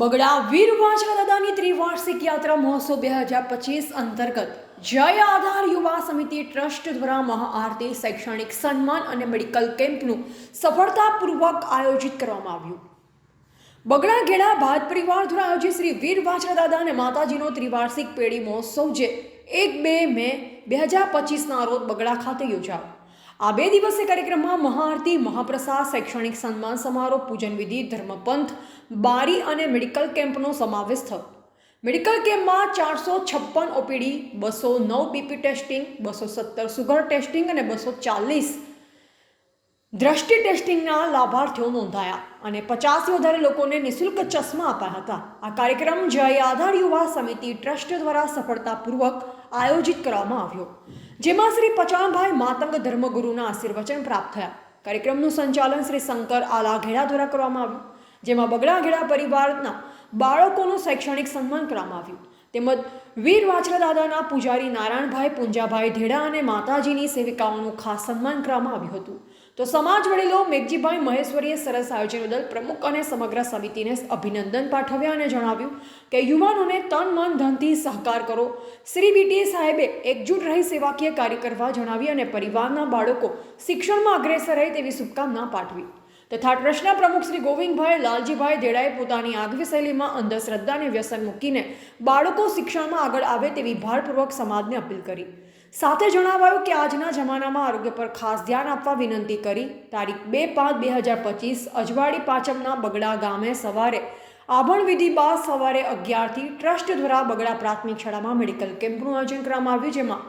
બગડા વીર વાંચા દાદાની ત્રિવાર્ષિક યાત્રા મહોત્સવ બે હજાર પચીસ અંતર્ગત. જય આધાર યુવા સમિતિ ટ્રસ્ટ દ્વારા મહાઆરતી શૈક્ષણિક સન્માન અને મેડિકલ કેમ્પનું સફળતાપૂર્વક આયોજિત કરવામાં આવ્યું. બગડા ઘેડા ભાત પરિવાર દ્વારા આયોજિત શ્રી વીર વાછરા દાદા અને માતાજીનો ત્રિવાર્ષિક પેઢી મહોત્સવ જે એક બે મે બે હજાર પચીસના રોજ બગડા ખાતે યોજાયો. આ બે દિવસીય કાર્યક્રમમાં મહાઆરતી, મહાપ્રસાદ, શૈક્ષણિક સન્માન સમારોહ, પૂજન વિધિ, ધર્મપંથ, બારી અને મેડિકલ કેમ્પનો સમાવેશ થયો. મેડિકલ કેમ્પમાં ચારસો છપ્પન ઓપીડી, બસો નવ બીપી ટેસ્ટિંગ, બસો સત્તર સુગર ટેસ્ટિંગ અને બસો ચાલીસ દ્રષ્ટિ ટેસ્ટિંગના લાભાર્થીઓ નોંધાયા અને પચાસથી વધારે લોકોને નિઃશુલ્ક ચશ્મા આપ્યા હતા. આ કાર્યક્રમ જય આધાર યુવા સમિતિ ટ્રસ્ટ દ્વારા સફળતાપૂર્વક આયોજિત કરવામાં આવ્યો. જેમાં શ્રી પચાણભાઈ માતંગ ધર્મગુરુના આશીર્વચન પ્રાપ્ત થયા. કાર્યક્રમનું સંચાલન શ્રી શંકર આલાઘેડા દ્વારા કરવામાં આવ્યું, જેમાં બગડાઘેડા પરિવારના બાળકોનું શૈક્ષણિક સન્માન કરવામાં આવ્યું. તેમજ વીર વાછરા પૂજારી નારાયણભાઈ, પૂંજાભાઈ ધેડા અને માતાજીની સેવિકાઓનું ખાસ સન્માન કરવામાં આવ્યું હતું. તો સમાજ વડીલો મેઘજીભાઈ મહેશ્વરીએ સરસ આયોજન બદલ પ્રમુખ અને સમગ્ર સમિતિને અભિનંદન પાઠવ્યા અને જણાવ્યું કે યુવાનોને તન, મન, ધનથી સહકાર કરો. શ્રી બીટી સાહેબે એકજૂટ રહી સેવાકીય કાર્ય કરવા જણાવી અને પરિવારના બાળકો શિક્ષણમાં અગ્રેસર રહે તેવી શુભકામના પાઠવી. તથા ટ્રસ્ટના પ્રમુખ શ્રી ગોવિંદભાઈ લાલજીભાઈ દેડાએ પોતાની આગવી શૈલીમાં અંધશ્રદ્ધાને વ્યસન મૂકીને બાળકો શિક્ષણમાં આગળ આવે તેવી ભારપૂર્વક સમાજને અપીલ કરી. સાથે જણાવાયું કે આજના જમાનામાં આરોગ્ય પર ખાસ ધ્યાન આપવા વિનંતી કરી. તારીખ બે પાંચ બે હજાર પચીસ અજવાડી પાંચમના બગડા ગામે સવારે આભણ વિધિ બાદ સવારે અગિયારથી ટ્રસ્ટ દ્વારા બગડા પ્રાથમિક શાળામાં મેડિકલ કેમ્પનું આયોજન કરવામાં આવ્યું, જેમાં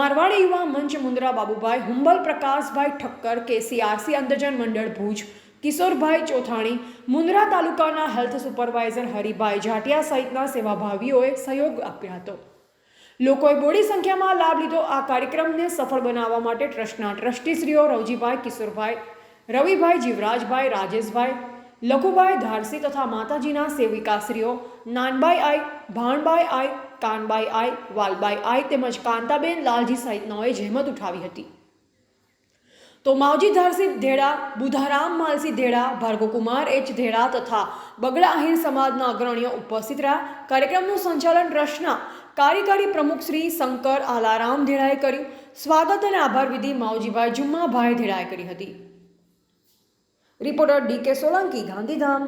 મારવાડી યુવા મંચ મુન્દ્રા બાબુભાઈ, હુંબલ પ્રકાશભાઈ ઠક્કર, કેસીઆરસી અંધજન મંડળ ભુજ કિશોરભાઈ ચોથાણી મુંદરા તાલુકાના હેલ્થ સુપરવાઇઝર હરિભાઈ જાટિયા સહિતના સેવાભાવીઓએ સહયોગ આપ્યો હતો. લોકોએ બોડી સંખ્યામાં લાભ લીધો. આ કાર્યક્રમને સફળ બનાવવા માટે ટ્રસ્ટના ટ્રસ્ટીશ્રીઓ રવજીભાઈ કિશોરભાઈ, રવિભાઈ જીવરાજભાઈ, રાજેશભાઈ લઘુભાઈ ધારસી તથા માતાજીના સેવિકાશ્રીઓ નાનબાઈ આઈ ભાણબાઈ આઈ કાનબાઈ આઈ વાલબાઈ આઈ તેમજ કાંતાબેન લાલજી સહિતનાઓએ જહેમત ઉઠાવી હતી. તો માવજી ધારસિંહ ધેડા, બુધારામ માલસિંહ ધેડા, ભાર્ગવકુમાર એચ ધેડા તથા બગડા આહિર સમાજના અગ્રણીઓ ઉપસ્થિત રહ્યા. કાર્યક્રમનું સંચાલન ટ્રસ્ટના કાર્યકારી પ્રમુખ શ્રી શંકર આલારામ ધેડાએ કર્યું. સ્વાગત અને આભાર વિધિ માવજીભાઈ જુમ્માભાઈ ધેડાએ કરી હતી. રિપોર્ટર ડી કે સોલંકી, ગાંધીધામ.